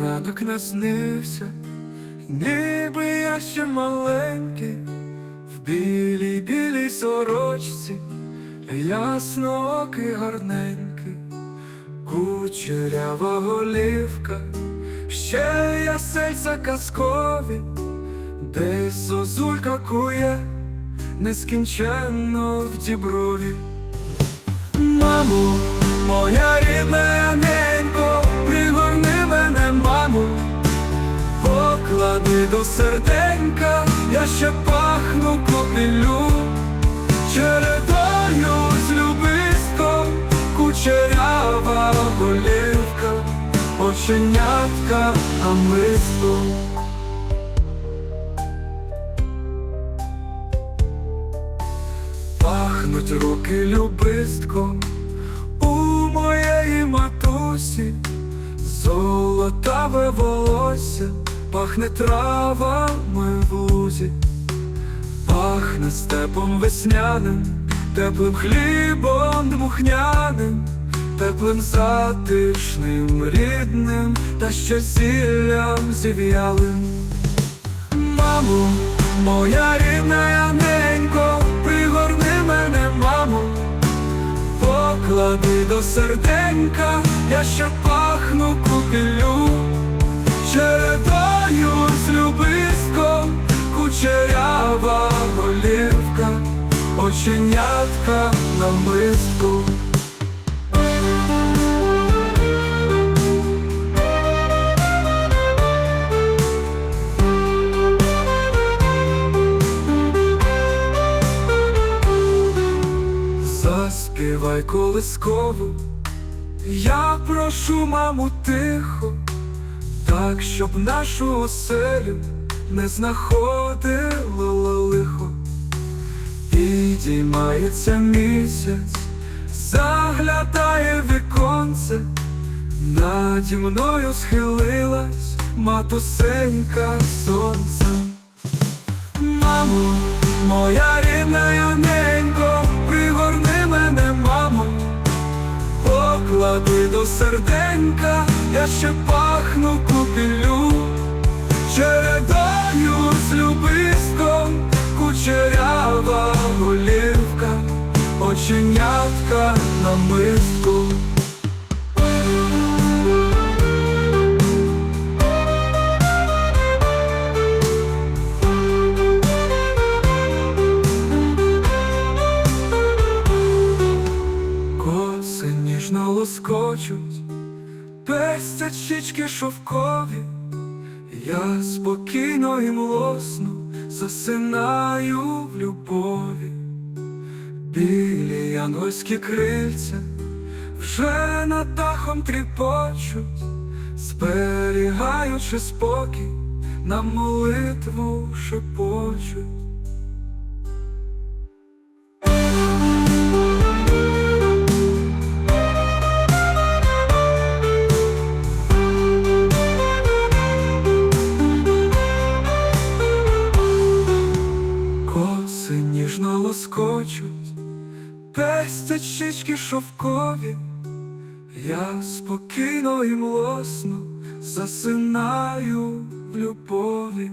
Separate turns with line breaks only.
ранок наснився, ніби я ще маленький, в білій білій сорочці, ясно окий гарненький, кучерява голівка, ще ясельця казкові, десь зозулька кує, нескінченно в діброві. Мамо, моя рідна ненько, до серденька, я ще пахну копілю, чередою з любистком, кучерява голівка, оченятка намисто. Пахнуть руки любистком у моєї матусі, золотаве волосся, пахне травами в лузі, пахне степом весняним, теплим хлібом дмухняним, теплим затишним, рідним та ще зіллям зів'ялим. Мамо, моя рідна Яненько, пригорни мене, мамо, поклади до серденька, я ще пахну купілю, оченятка на миску. Заспівай колискову, я прошу, маму, тихо, так, щоб нашу оселю не знаходило лихо. Підіймається місяць, заглядає віконце, наді мною схилилась матусенька сонця. Мамо, моя рідна Яненько, пригорни мене, мамо, поклади до серденька, я ще пахну купілю, оченятка на миску. Коси ніжно лоскочуть, пестять щічки шовкові, я спокійно і млосно засинаю в любові, білі янгольські крильця вже над дахом тріпочуть, зберігаючи спокій, на молитву шепочуть. Пестять щічки шовкові, я спокійно і млосно засинаю в любові.